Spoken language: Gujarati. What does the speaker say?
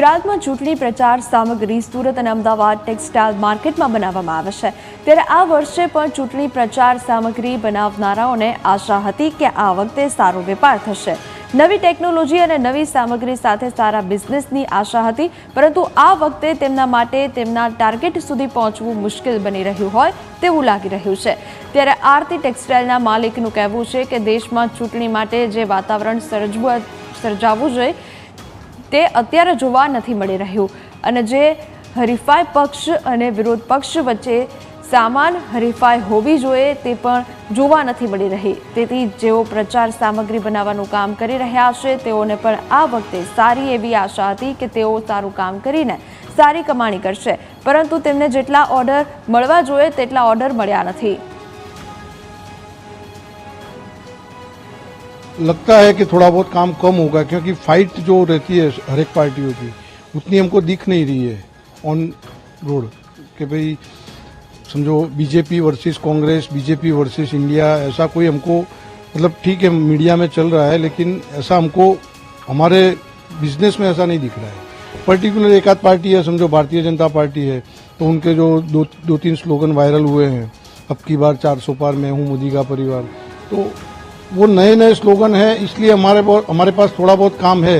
ગુજરાતમાં ચૂંટણી પ્રચાર સામગ્રી સુરત અને અમદાવાદ ટેક્સટાઇલ માર્કેટમાં બનાવવામાં આવે છે. ત્યારે આ વર્ષે પણ ચૂંટણી પ્રચાર સામગ્રી બનાવનારાઓને આશા હતી કે આ વખતે સારો વેપાર થશે. નવી ટેકનોલોજી અને નવી સામગ્રી સાથે સારા બિઝનેસની આશા હતી, પરંતુ આ વખતે તેમના માટે તેમના ટાર્ગેટ સુધી પહોંચવું મુશ્કેલ બની રહ્યું હોય તેવું લાગી રહ્યું છે. ત્યારે આરતી ટેક્સટાઇલના માલિકનું કહેવું છે કે દેશમાં ચૂંટણી માટે જે વાતાવરણ સર્જવું સર્જાવવું જોઈએ તે અત્યારે જોવા નથી મળી રહ્યું. અને જે હરીફાઈ પક્ષ અને વિરોધ પક્ષ વચ્ચે સામાન હરીફાઈ હોવી જોઈએ તે પણ જોવા નથી મળી રહી. તેથી જેઓ પ્રચાર સામગ્રી બનાવવાનું કામ કરી રહ્યા છે, તેઓને પણ આ વખતે સારી એવી આશા હતી કે તેઓ સારું કામ કરીને સારી કમાણી કરશે. પરંતુ તેમને જેટલા ઓર્ડર મળવા જોઈએ, તેટલા ઓર્ડર મળ્યા નથી. लगता है कि थोड़ा बहुत काम कम होगा, क्योंकि फाइट जो रहती है हर एक पार्टियों की, उतनी हमको दिख नहीं रही है ऑन रोड कि भाई, समझो BJP versus Congress BJP versus India ऐसा कोई हमको मतलब ठीक है मीडिया में चल रहा है, लेकिन ऐसा हमको, हमारे बिज़नेस में ऐसा नहीं दिख रहा है। पर्टिकुलर एक आध पार्टी है, समझो भारतीय जनता पार्टी है तो उनके जो दो दो तीन स्लोगन वायरल हुए हैं, अब की बार चार सौ पार मैं हूँ मोदी का परिवार तो वो नए नए स्लोगन है इसलिए हमारे बहुत हमारे पास थोड़ा बहुत काम है